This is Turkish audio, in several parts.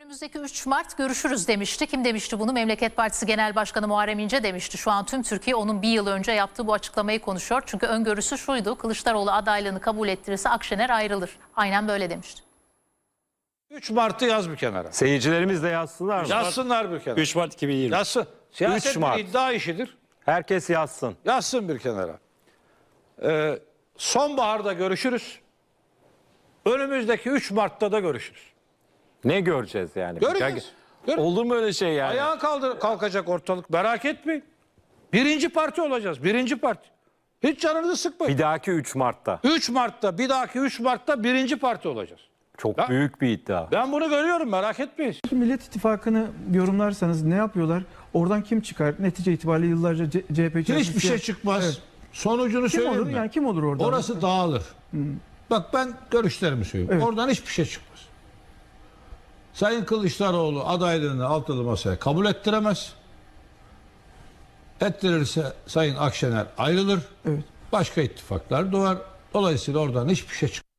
Önümüzdeki 3 Mart görüşürüz demişti. Kim demişti bunu? Memleket Partisi Genel Başkanı Muharrem İnce demişti. Şu an tüm Türkiye onun bir yıl önce yaptığı bu açıklamayı konuşuyor. Çünkü öngörüsü şuydu. Kılıçdaroğlu adaylığını kabul ettirirse Akşener ayrılır. Aynen böyle demişti. 3 Mart'ı yaz bir kenara. Seyircilerimiz de yazsınlar mı? Yazsınlar bir kenara. 3 Mart 2020. Yazsın. Siyaset 3 Mart. bir iddia işidir. Herkes yazsın. Yazsın bir kenara. Ee, sonbaharda görüşürüz. Önümüzdeki 3 Mart'ta da görüşürüz. Ne göreceğiz yani? Göreceğiz. Gör- Olur mu öyle şey yani? Ayağa kaldır, kalkacak ortalık. Merak etmeyin. Birinci parti olacağız. Birinci parti. Hiç canınızı sıkmayın. Bir dahaki 3 Mart'ta. 3 Mart'ta, bir dahaki 3 Mart'ta birinci parti olacağız. Çok Ya- büyük bir iddia. Ben bunu görüyorum merak etmeyin. Millet İttifakı'nı yorumlarsanız ne yapıyorlar? Oradan kim çıkar? Netice itibariyle yıllarca CHP içerisinde... Hiçbir şey çıkmaz. Evet. Sonucunu Kim söyleyeyim olur? mi? Yani kim olur orada? Orası dağılır. Bak ben görüşlerimi söylüyorum. Evet. Oradan hiçbir şey çıkmaz. Sayın Kılıçdaroğlu adaylığını altılı masaya kabul ettiremez. Ettirirse Sayın Akşener ayrılır. Evet. Başka ittifaklar doğar. Dolayısıyla oradan hiçbir şey çıkmaz.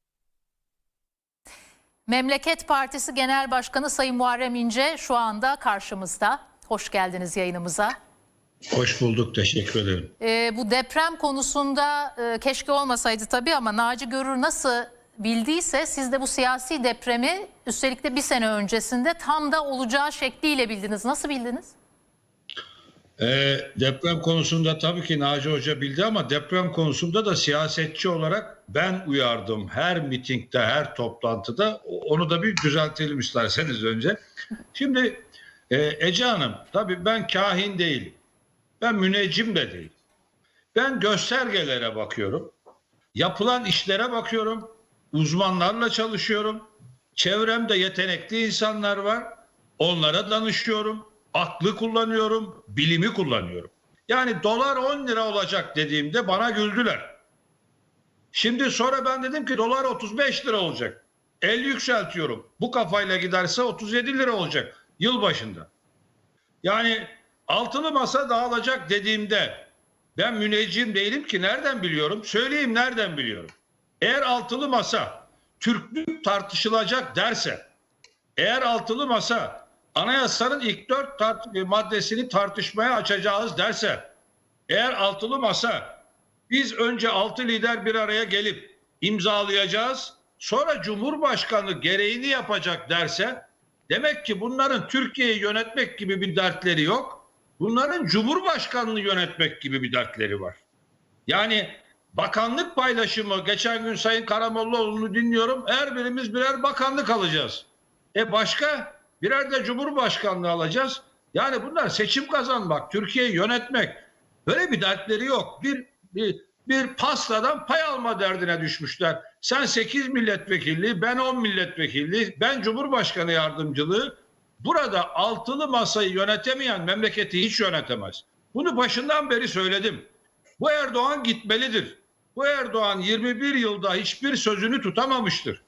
Memleket Partisi Genel Başkanı Sayın Muharrem İnce şu anda karşımızda. Hoş geldiniz yayınımıza. Hoş bulduk. Teşekkür ederim. Ee, bu deprem konusunda e, keşke olmasaydı tabii ama Naci Görür nasıl bildiyse siz de bu siyasi depremi üstelik de bir sene öncesinde tam da olacağı şekliyle bildiniz. Nasıl bildiniz? Ee, deprem konusunda tabii ki Naci Hoca bildi ama deprem konusunda da siyasetçi olarak ben uyardım. Her mitingde, her toplantıda onu da bir düzeltelim isterseniz önce. Şimdi e, Ece Hanım tabii ben kahin değilim. Ben müneccim de değilim. Ben göstergelere bakıyorum. Yapılan işlere bakıyorum. Uzmanlarla çalışıyorum. Çevremde yetenekli insanlar var. Onlara danışıyorum. Aklı kullanıyorum. Bilimi kullanıyorum. Yani dolar 10 lira olacak dediğimde bana güldüler. Şimdi sonra ben dedim ki dolar 35 lira olacak. El yükseltiyorum. Bu kafayla giderse 37 lira olacak yıl başında. Yani altılı masa dağılacak dediğimde ben müneccim değilim ki nereden biliyorum? Söyleyeyim nereden biliyorum? Eğer altılı masa Türklük tartışılacak derse, eğer altılı masa anayasanın ilk dört tart- maddesini tartışmaya açacağız derse, eğer altılı masa biz önce altı lider bir araya gelip imzalayacağız, sonra Cumhurbaşkanı gereğini yapacak derse, demek ki bunların Türkiye'yi yönetmek gibi bir dertleri yok. Bunların Cumhurbaşkanlığı yönetmek gibi bir dertleri var. Yani bakanlık paylaşımı geçen gün Sayın Karamollaoğlu'nu dinliyorum. Her birimiz birer bakanlık alacağız. E başka birer de cumhurbaşkanlığı alacağız. Yani bunlar seçim kazanmak, Türkiye'yi yönetmek böyle bir dertleri yok. Bir bir, bir pastadan pay alma derdine düşmüşler. Sen 8 milletvekilliği, ben 10 milletvekilliği, ben cumhurbaşkanı yardımcılığı. Burada altılı masayı yönetemeyen memleketi hiç yönetemez. Bunu başından beri söyledim. Bu Erdoğan gitmelidir. Bu Erdoğan 21 yılda hiçbir sözünü tutamamıştır.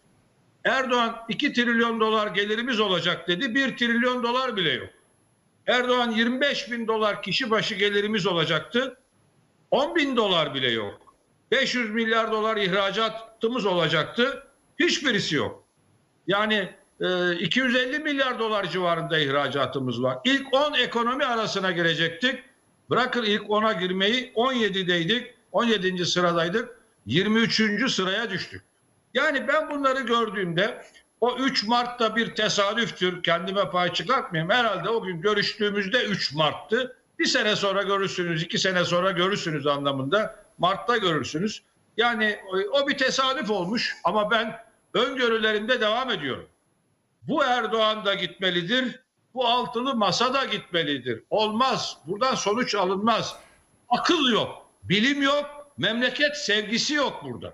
Erdoğan 2 trilyon dolar gelirimiz olacak dedi. 1 trilyon dolar bile yok. Erdoğan 25 bin dolar kişi başı gelirimiz olacaktı. 10 bin dolar bile yok. 500 milyar dolar ihracatımız olacaktı. Hiçbirisi yok. Yani e, 250 milyar dolar civarında ihracatımız var. İlk 10 ekonomi arasına girecektik. Bırakın ilk 10'a girmeyi 17'deydik. 17. sıradaydık. 23. sıraya düştük. Yani ben bunları gördüğümde o 3 Mart'ta bir tesadüftür. Kendime pay çıkartmayayım. Herhalde o gün görüştüğümüzde 3 Mart'tı. Bir sene sonra görürsünüz, iki sene sonra görürsünüz anlamında. Mart'ta görürsünüz. Yani o- o bir tesadüf olmuş ama ben öngörülerimde devam ediyorum. Bu Erdoğan da gitmelidir. Bu altılı masa da gitmelidir. Olmaz. Buradan sonuç alınmaz. Akıl yok. Bilim yok. Memleket sevgisi yok burada.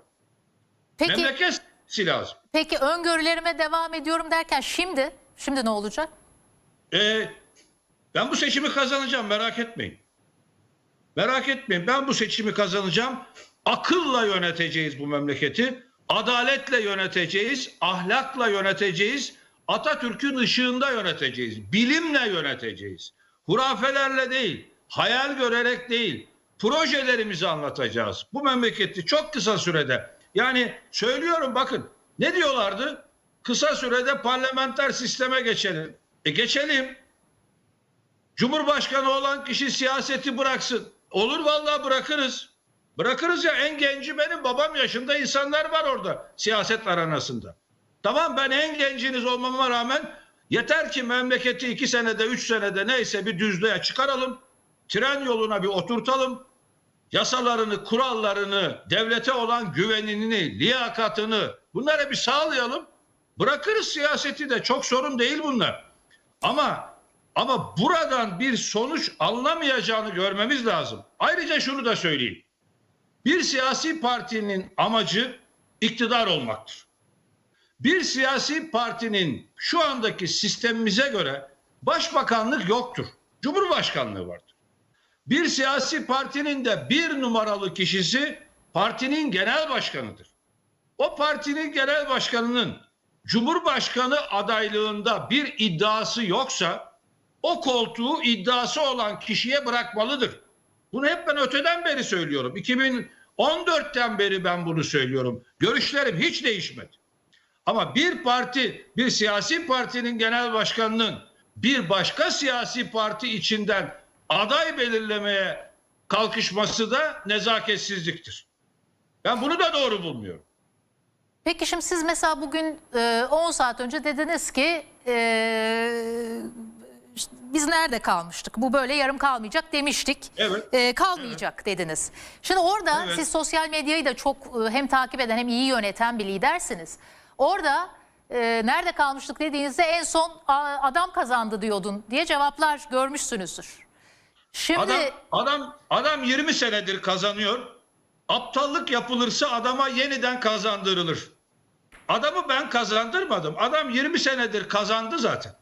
Peki, Memleket sevgisi lazım. peki öngörülerime devam ediyorum derken şimdi, şimdi ne olacak? Ee, ben bu seçimi kazanacağım merak etmeyin. Merak etmeyin ben bu seçimi kazanacağım. Akılla yöneteceğiz bu memleketi. Adaletle yöneteceğiz. Ahlakla yöneteceğiz. Atatürk'ün ışığında yöneteceğiz. Bilimle yöneteceğiz. Hurafelerle değil, hayal görerek değil, projelerimizi anlatacağız. Bu memleketi çok kısa sürede. Yani söylüyorum bakın ne diyorlardı? kısa sürede parlamenter sisteme geçelim. E geçelim. Cumhurbaşkanı olan kişi siyaseti bıraksın. Olur vallahi bırakırız. Bırakırız ya en genci benim babam yaşında insanlar var orada siyaset aranasında. Tamam ben en genciniz olmama rağmen yeter ki memleketi iki senede üç senede neyse bir düzlüğe çıkaralım. Tren yoluna bir oturtalım. Yasalarını, kurallarını, devlete olan güvenini, liyakatını bunları bir sağlayalım. Bırakırız siyaseti de çok sorun değil bunlar. Ama ama buradan bir sonuç alınamayacağını görmemiz lazım. Ayrıca şunu da söyleyeyim. Bir siyasi partinin amacı iktidar olmaktır. Bir siyasi partinin şu andaki sistemimize göre başbakanlık yoktur. Cumhurbaşkanlığı vardır. Bir siyasi partinin de bir numaralı kişisi partinin genel başkanıdır. O partinin genel başkanının Cumhurbaşkanı adaylığında bir iddiası yoksa o koltuğu iddiası olan kişiye bırakmalıdır. Bunu hep ben öteden beri söylüyorum. 2014'ten beri ben bunu söylüyorum. Görüşlerim hiç değişmedi. Ama bir parti, bir siyasi partinin genel başkanının bir başka siyasi parti içinden aday belirlemeye kalkışması da nezaketsizliktir. Ben bunu da doğru bulmuyorum. Peki şimdi siz mesela bugün e, 10 saat önce dediniz ki e, işte biz nerede kalmıştık? Bu böyle yarım kalmayacak demiştik. Evet. E, kalmayacak dediniz. Şimdi orada Evet. siz sosyal medyayı da çok e, hem takip eden hem iyi yöneten bir lidersiniz. Orada e, nerede kalmıştık dediğinizde en son "Aa, adam kazandı diyordun diye cevaplar görmüşsünüzdür. Şimdi Adam adam adam 20 senedir kazanıyor. Aptallık yapılırsa adama yeniden kazandırılır. Adamı ben kazandırmadım. Adam 20 senedir kazandı zaten.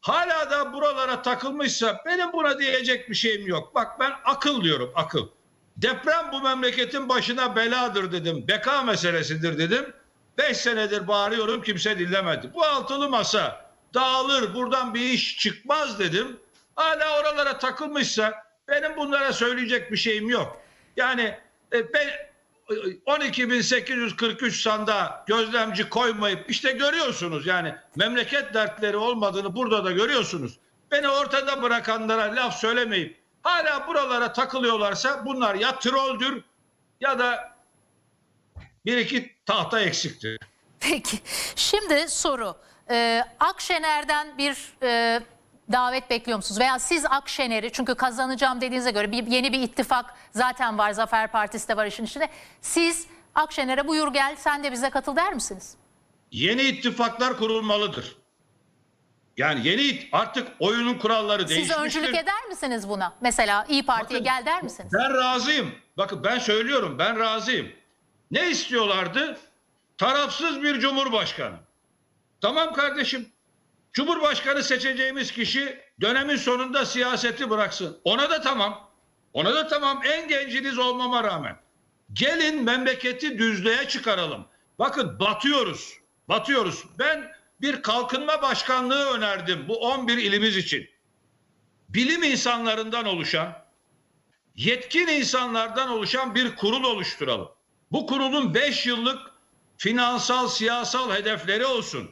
Hala da buralara takılmışsa benim buna diyecek bir şeyim yok. Bak ben akıl diyorum akıl. Deprem bu memleketin başına beladır dedim. Beka meselesidir dedim. 5 senedir bağırıyorum kimse dinlemedi. Bu altılı masa dağılır buradan bir iş çıkmaz dedim. Hala oralara takılmışsa benim bunlara söyleyecek bir şeyim yok. Yani e, ben e, 12.843 sanda gözlemci koymayıp işte görüyorsunuz yani memleket dertleri olmadığını burada da görüyorsunuz. Beni ortada bırakanlara laf söylemeyip hala buralara takılıyorlarsa bunlar ya trolldür ya da bir iki tahta eksiktir. Peki. Şimdi soru. Ee, Akşener'den bir e, davet bekliyor musunuz? Veya siz Akşener'i çünkü kazanacağım dediğinize göre bir, yeni bir ittifak zaten var. Zafer Partisi de var işin içinde. Siz Akşener'e buyur gel sen de bize katıl der misiniz? Yeni ittifaklar kurulmalıdır. Yani yeni artık oyunun kuralları Siz değişmiştir. öncülük eder misiniz buna? Mesela İyi Parti'ye Bakın, gel der misiniz? Ben razıyım. Bakın ben söylüyorum ben razıyım. Ne istiyorlardı? Tarafsız bir cumhurbaşkanı. Tamam kardeşim. Cumhurbaşkanı seçeceğimiz kişi dönemin sonunda siyaseti bıraksın. Ona da tamam. Ona da tamam en genciniz olmama rağmen. Gelin memleketi düzlüğe çıkaralım. Bakın batıyoruz. Batıyoruz. Ben bir kalkınma başkanlığı önerdim bu 11 ilimiz için. Bilim insanlarından oluşan, yetkin insanlardan oluşan bir kurul oluşturalım. Bu kurulun 5 yıllık finansal, siyasal hedefleri olsun.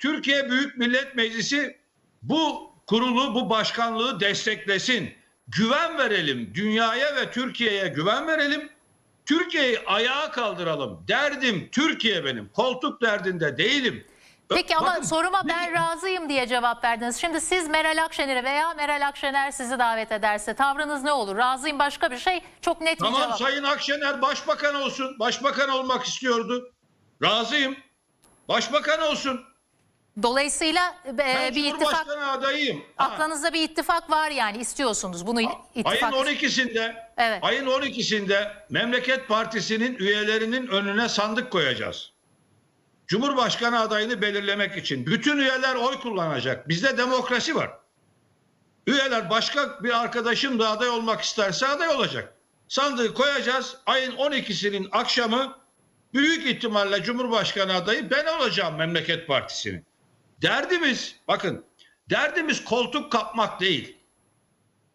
Türkiye Büyük Millet Meclisi bu kurulu, bu başkanlığı desteklesin. Güven verelim. Dünyaya ve Türkiye'ye güven verelim. Türkiye'yi ayağa kaldıralım. Derdim Türkiye benim. Koltuk derdinde değilim. Peki ama Bakın, soruma ben razıyım diye cevap verdiniz. Şimdi siz Meral Akşener'e veya Meral Akşener sizi davet ederse tavrınız ne olur? Razıyım başka bir şey. Çok net bir Tamam cevap. Sayın Akşener başbakan olsun. Başbakan olmak istiyordu. Razıyım. Başbakan olsun. Dolayısıyla e, Ben bir ittifak adayıyım. Ha, aklınızda bir ittifak var yani istiyorsunuz bunu ittifak. Ayın 12'sinde Evet. ayın 12'sinde Memleket Partisi'nin üyelerinin önüne sandık koyacağız. Cumhurbaşkanı adayını belirlemek için. Bütün üyeler oy kullanacak. Bizde demokrasi var. Üyeler başka bir arkadaşım da aday olmak isterse aday olacak. Sandığı koyacağız. Ayın 12'sinin akşamı büyük ihtimalle Cumhurbaşkanı adayı ben olacağım Memleket Partisi'nin. Derdimiz bakın derdimiz koltuk kapmak değil.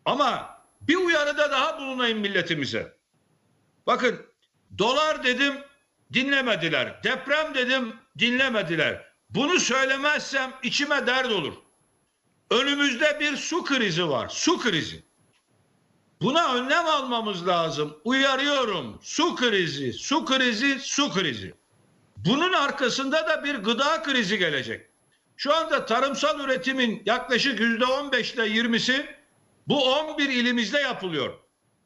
Ama bir uyarıda daha bulunayım milletimize. Bakın dolar dedim dinlemediler. Deprem dedim dinlemediler. Bunu söylemezsem içime dert olur. Önümüzde bir su krizi var. Su krizi. Buna önlem almamız lazım. Uyarıyorum. Su krizi, su krizi, su krizi. Bunun arkasında da bir gıda krizi gelecek. Şu anda tarımsal üretimin yaklaşık yüzde 15 ile 20'si bu 11 ilimizde yapılıyor.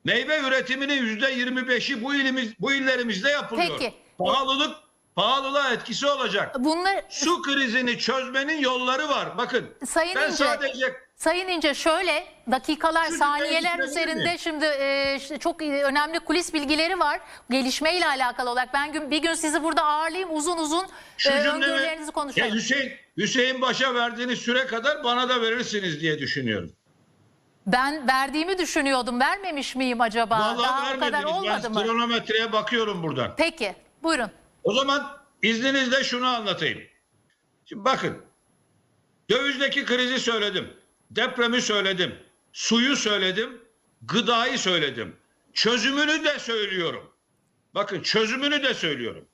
Meyve üretiminin yüzde 25'i bu ilimiz bu illerimizde yapılıyor. Peki. Pahalılık pahalılığa etkisi olacak. Bunlar Su krizini çözmenin yolları var. Bakın Sayın ben İnce, sadece Sayın İnce şöyle dakikalar, Şu saniyeler üzerinde şimdi e, çok önemli kulis bilgileri var. Gelişmeyle alakalı olarak ben gün, bir gün sizi burada ağırlayayım uzun uzun şu e, öngörülerinizi Ya konuşalım. Hüseyin Hüseyin Baş'a verdiğiniz süre kadar bana da verirsiniz diye düşünüyorum. Ben verdiğimi düşünüyordum. Vermemiş miyim acaba? Vallahi Daha o kadar olmadı ben mı? kronometreye bakıyorum buradan. Peki. Buyurun. O zaman izninizle şunu anlatayım. Şimdi bakın. Dövizdeki krizi söyledim. Depremi söyledim. Suyu söyledim. Gıdayı söyledim. Çözümünü de söylüyorum. Bakın çözümünü de söylüyorum.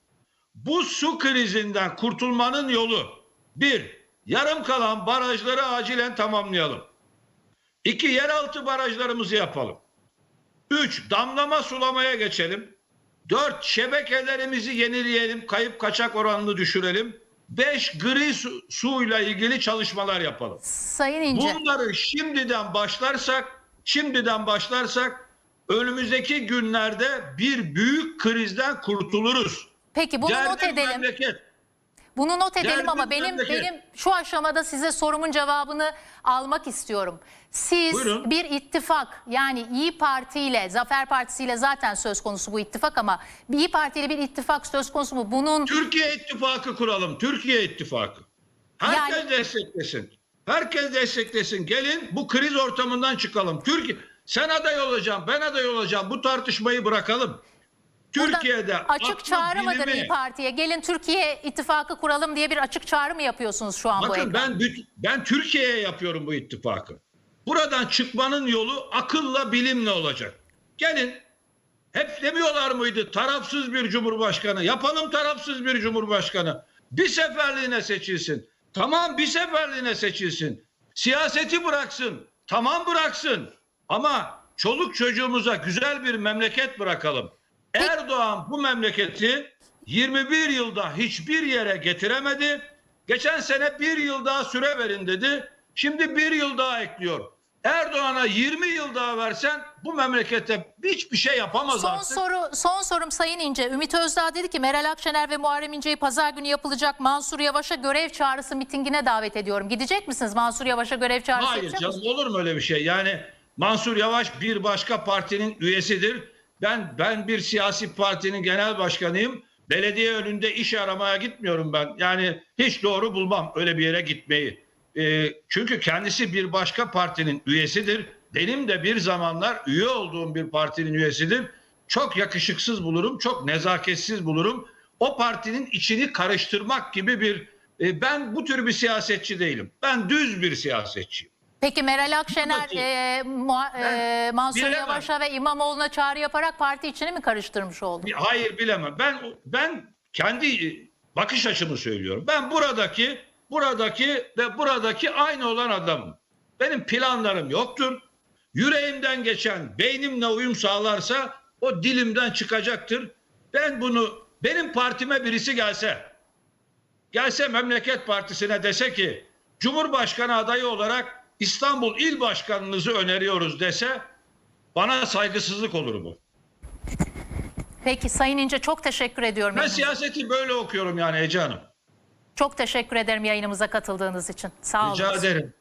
Bu su krizinden kurtulmanın yolu bir, yarım kalan barajları acilen tamamlayalım. İki, yeraltı barajlarımızı yapalım. Üç, damlama sulamaya geçelim. Dört, şebekelerimizi yenileyelim, kayıp kaçak oranını düşürelim. Beş, gri su, suyla ilgili çalışmalar yapalım. Sayın İnce. Bunları şimdiden başlarsak, şimdiden başlarsak önümüzdeki günlerde bir büyük krizden kurtuluruz. Peki bunu not Derdim edelim. memleket. Bunu not edelim Derdim ama benim memleket. benim şu aşamada size sorumun cevabını almak istiyorum. Siz Buyurun. bir ittifak yani İyi Parti ile Zafer Partisi ile zaten söz konusu bu ittifak ama İyi Parti ile bir ittifak söz konusu mu? Bunun Türkiye İttifakı kuralım. Türkiye İttifakı. Herkes Yani- desteklesin. Herkes desteklesin. Gelin bu kriz ortamından çıkalım. Türkiye sen aday olacaksın, ben aday olacağım. Bu tartışmayı bırakalım. Türkiye'de açık çağrı mıdır bilimi- İyi Parti'ye? Gelin Türkiye ittifakı kuralım diye bir açık çağrı mı yapıyorsunuz şu an bu Bakın ekran? ben büt- ben Türkiye'ye yapıyorum bu ittifakı. Buradan çıkmanın yolu akılla bilimle olacak. Gelin hep demiyorlar mıydı tarafsız bir cumhurbaşkanı yapalım tarafsız bir cumhurbaşkanı. Bir seferliğine seçilsin. Tamam bir seferliğine seçilsin. Siyaseti bıraksın. Tamam bıraksın. Ama çoluk çocuğumuza güzel bir memleket bırakalım. Erdoğan bu memleketi 21 yılda hiçbir yere getiremedi. Geçen sene bir yıl daha süre verin dedi. Şimdi bir yıl daha ekliyor. Erdoğan'a 20 yıl daha versen bu memlekete hiçbir şey yapamaz Son artık. soru son sorum Sayın İnce. Ümit Özdağ dedi ki Meral Akşener ve Muharrem İnce'yi pazar günü yapılacak Mansur Yavaş'a görev çağrısı mitingine davet ediyorum. Gidecek misiniz Mansur Yavaş'a görev çağrısı Hayır canım olur mu öyle bir şey? Yani Mansur Yavaş bir başka partinin üyesidir. Ben ben bir siyasi partinin genel başkanıyım. Belediye önünde iş aramaya gitmiyorum ben. Yani hiç doğru bulmam öyle bir yere gitmeyi. Ee, çünkü kendisi bir başka partinin üyesidir. Benim de bir zamanlar üye olduğum bir partinin üyesidir. Çok yakışıksız bulurum, çok nezaketsiz bulurum. O partinin içini karıştırmak gibi bir... e, ben bu tür bir siyasetçi değilim. Ben düz bir siyasetçiyim. Peki Meral Akşener e, Muha- e, Mansur bilemem. Yavaş'a ve İmamoğlu'na çağrı yaparak parti içini mi karıştırmış oldu? Hayır bilemem. Ben ben kendi e, bakış açımı söylüyorum. Ben buradaki buradaki ve buradaki aynı olan adamım. Benim planlarım yoktur. Yüreğimden geçen beynimle uyum sağlarsa o dilimden çıkacaktır. Ben bunu benim partime birisi gelse gelse memleket partisine dese ki Cumhurbaşkanı adayı olarak İstanbul İl Başkanınızı öneriyoruz dese bana saygısızlık olur bu. Peki Sayın İnce çok teşekkür ediyorum. Ben siyaseti böyle okuyorum yani Ece Hanım. Çok teşekkür ederim yayınımıza katıldığınız için. Sağ olun. Rica ederim.